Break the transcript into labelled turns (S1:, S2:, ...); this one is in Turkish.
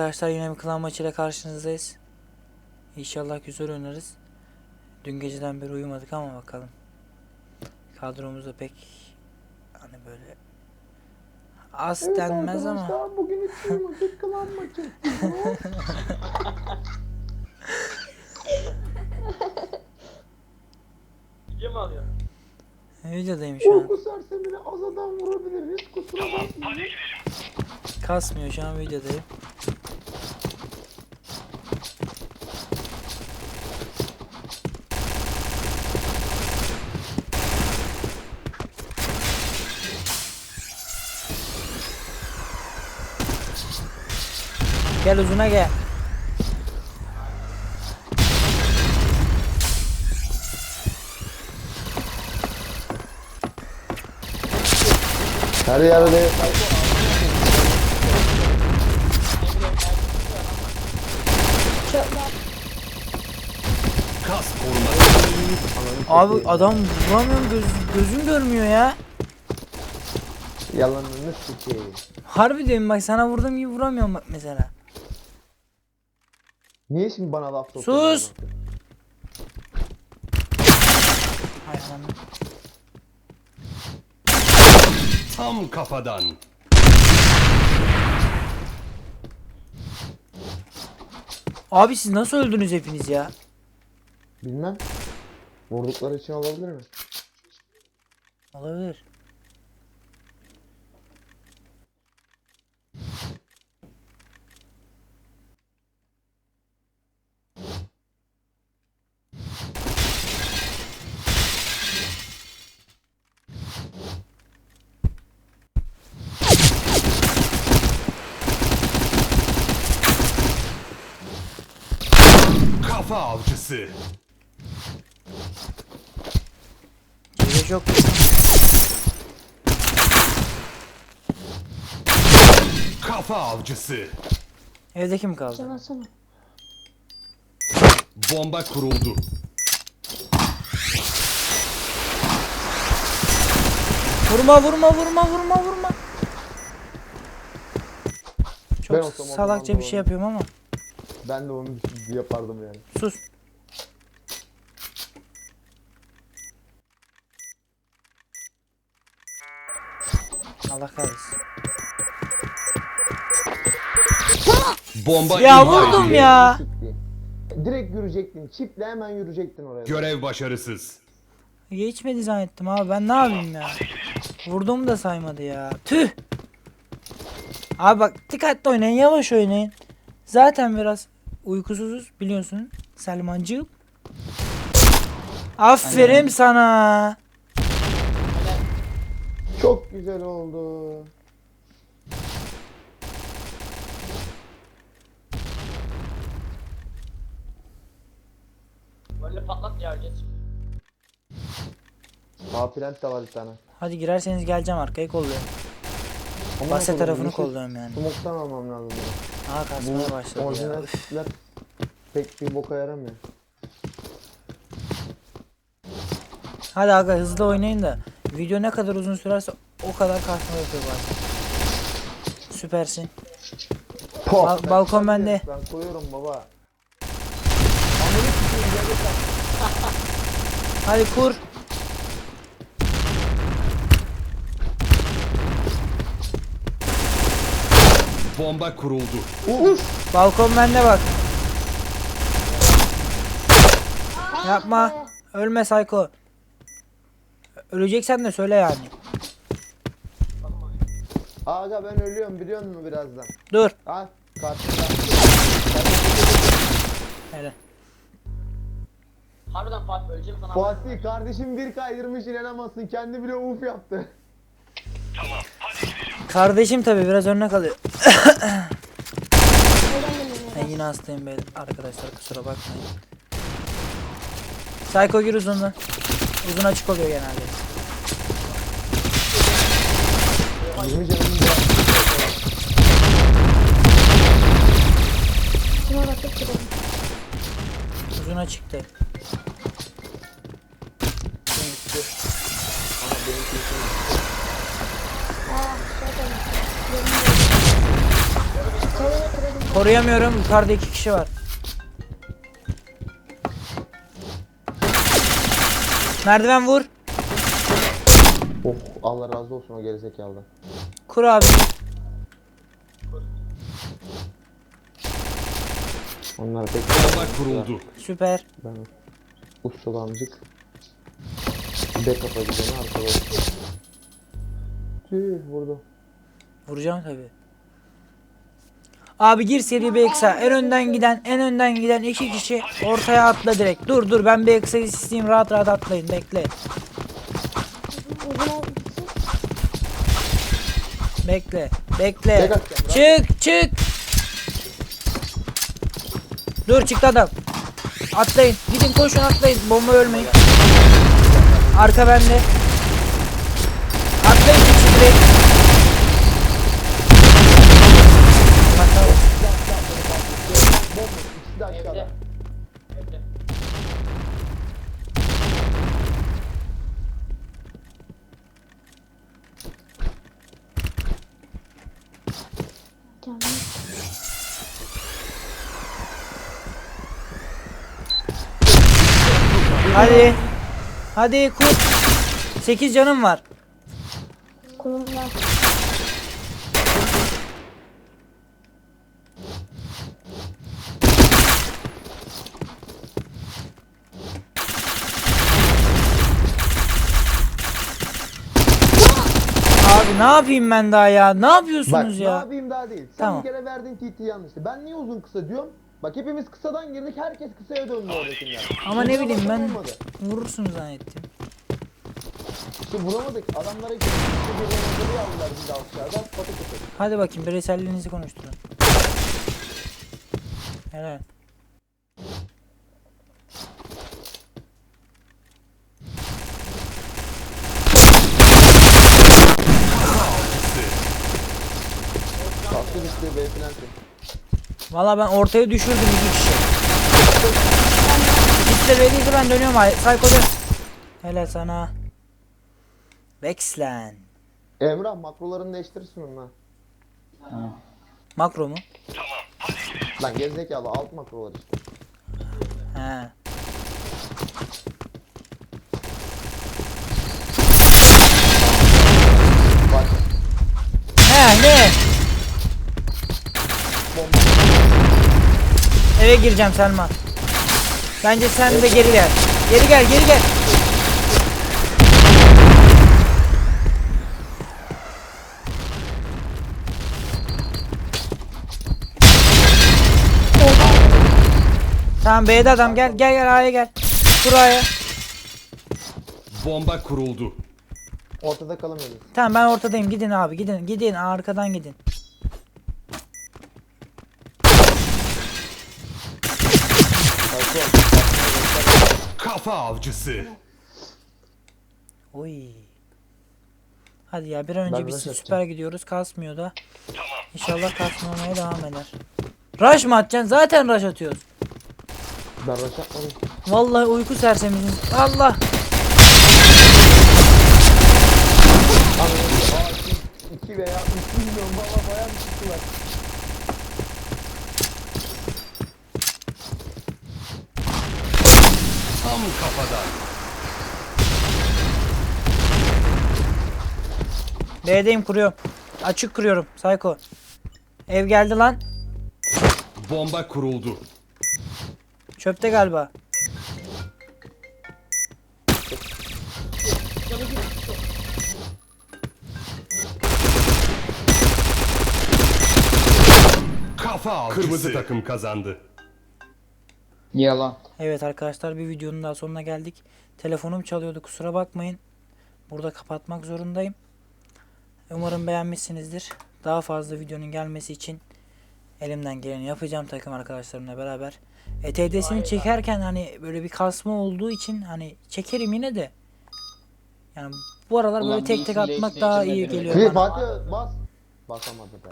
S1: arkadaşlar yine bir klan maçıyla karşınızdayız. İnşallah güzel oynarız. Dün geceden beri uyumadık ama bakalım. Kadromuzda pek hani böyle az denmez ama
S2: bugün hiç uyumadık klan maçı.
S3: Mu alıyor?
S1: videodayım şu an.
S2: Uyku sersemini az adam vurabiliriz kusura bakmayın.
S1: Kasmıyor şu an videodayım. Gel uzuna gel.
S2: Her yerde
S4: Kas koruması.
S1: Abi adam vuramıyorum göz, gözüm görmüyor ya.
S2: yalanını sikeyim.
S1: Harbi diyorum bak sana vurduğum gibi vuramıyorum bak mesela.
S2: Niye şimdi bana laf sokuyorsun?
S1: Sus! Hay anam.
S4: Tam kafadan.
S1: Abi siz nasıl öldünüz hepiniz ya?
S2: Bilmem. Vurdukları için olabilir mi?
S1: Olabilir.
S4: Kafa avcısı.
S1: Gece çok
S4: Kafa avcısı.
S1: Evde kim kaldı?
S5: Sana sana.
S4: Bomba kuruldu.
S1: Vurma vurma vurma vurma vurma. Çok
S2: Ben olsam o
S1: salakça bir şey yapıyorum ama.
S2: Ben de onu yapardım yani.
S1: Sus. Allah kahretsin.
S4: Bomba
S1: Ya
S4: imha
S1: vurdum
S4: edildi.
S1: ya.
S2: Direkt yürüyecektin. Çiple hemen yürüyecektin oraya.
S4: Görev başarısız.
S1: Geçmedi zannettim abi ben ne yapayım ya. Vurduğumu da saymadı ya. Tüh. Abi bak dikkatli oynayın yavaş oynayın. Zaten biraz uykusuzuz biliyorsun Selmancığım. Aferin sana.
S2: Çok güzel oldu.
S3: Böyle patlat ya geç.
S2: Papilent de var bir tane.
S1: Hadi girerseniz geleceğim arkayı kolluyorum. Bahse tarafını
S2: yeşil
S1: kolluyorum yani.
S2: Smoke'tan almam lazım. benim.
S1: Aha kasmaya başladı ya.
S2: orijinal
S1: Üf.
S2: tipler pek bir boka yaramıyor.
S1: Hadi aga hızlı oynayın da video ne kadar uzun sürerse o kadar kasma yapıyor bazen. Süpersin.
S2: Pop,
S1: Bal-
S2: ben
S1: balkon
S2: tabii,
S1: bende.
S2: Ben koyuyorum baba.
S1: Hadi kur.
S4: Bomba kuruldu.
S1: Balkon bende bak. Yapma. Ölme Sayko. Öleceksen de söyle yani.
S2: Aga ben ölüyorum biliyor musun birazdan?
S1: Dur.
S2: Al karşımda.
S1: Hele.
S3: Harbiden Fatih öleceğim sana.
S2: Fatih kardeşim bir kaydırmış inanamazsın kendi bile uf yaptı.
S1: Kardeşim tabi biraz örnek alıyor. Ben yine hastayım beyler. Arkadaşlar kusura bakmayın. Psycho gir uzundan. Uzun açık oluyor genelde.
S2: 20 canım var.
S5: Şuna bakıp gidelim.
S1: Uzun açıktı. Koruyamıyorum. Yukarıda iki kişi var. Merdiven vur.
S2: Oh Allah razı olsun o gerizekalıdan.
S1: Kur abi.
S2: Onlar pek
S4: Bomba kuruldu.
S1: Süper.
S2: Ben ustalı amcık. Backup'a gideni arkadaş. Tüh vurdu.
S1: Vuracağım tabi. Abi gir seri BX'a. En önden giden, en önden giden iki kişi ortaya atla direkt. Dur dur ben BX'a isteyeyim rahat rahat atlayın bekle. Bekle. Bekle. Çık çık. Dur çıktı adam. Atlayın. Gidin koşun atlayın. Bomba ölmeyin. Arka bende. Atlayın çık direkt. Bak, tamam.
S2: İkisi de aşağıda.
S3: Evde. Evde.
S5: Tamam.
S1: Hadi. Hadi kur. 8 canım var.
S5: Kolumda.
S1: Abi ne yapayım ben daha ya? Ne
S2: Bak
S1: yapıyorsunuz
S2: ne
S1: ya?
S2: yapayım daha değil. Sen
S1: Tamam.
S2: bir kere verdin TT yanlıştı. Ben niye uzun kısa diyorum? Bak hepimiz kısadan girdik. Herkes kısaya döndü oradakiler.
S1: Ama ne bileyim ben
S2: Olmadı.
S1: vurursun zannettim.
S2: İşte vuramadık. Adamlara iki kişi bir yanında aldılar bizi aşağıdan. Patı patı.
S1: Hadi bakayım bireyselliğinizi konuşturun. Helal.
S2: Filan.
S1: Valla ben ortaya düşürdüm iki kişi. İkisi de ready'di ben dönüyorum. Hay- Psycho dön. Helal sana. Vexlen.
S2: Emrah makrolarını değiştirirsin onunla.
S1: Makro mu?
S2: Lan gerizekalı alt makrolar işte.
S1: He. Eve gireceğim Selma. Bence sen de geri gel. Geri gel, geri gel. Tamam B'de adam gel gel gel A'ya gel. Kur A'ya.
S4: Bomba kuruldu.
S2: ortada kalamıyoruz.
S1: Tamam ben ortadayım gidin abi gidin gidin arkadan gidin.
S4: Kafa avcısı.
S1: Oy. Hadi ya bir an önce
S2: Ben
S1: biz
S2: rush
S1: süper gidiyoruz kasmıyor da. İnşallah kasmamaya devam eder. Rush mı atacaksın? Zaten rush atıyoruz.
S2: Ben rush atmadım.
S1: Vallahi uyku sersemizin. Allah.
S2: Aa, iki veya üç milyon valla bayağı bir çıktılar.
S4: Tam kafadan.
S1: B'deyim kuruyorum. Açık kuruyorum. Psycho. Ev geldi lan.
S4: Bomba kuruldu.
S1: Çöpte galiba.
S4: Kafa avcısı. Kırmızı takım kazandı.
S3: Yalan.
S1: Evet arkadaşlar bir videonun daha sonuna geldik. Telefonum çalıyordu kusura bakmayın. Burada kapatmak zorundayım. Umarım beğenmişsinizdir. Daha fazla videonun gelmesi için elimden geleni yapacağım takım arkadaşlarımla beraber. ETD'sini çekerken hani böyle bir kasma olduğu için hani çekerim yine de. Yani bu aralar böyle
S3: Ulan
S1: tek tek
S3: bir
S1: atmak daha iyi geliyor
S2: Klip
S1: bana.
S2: Fatih bas. Basamadı be.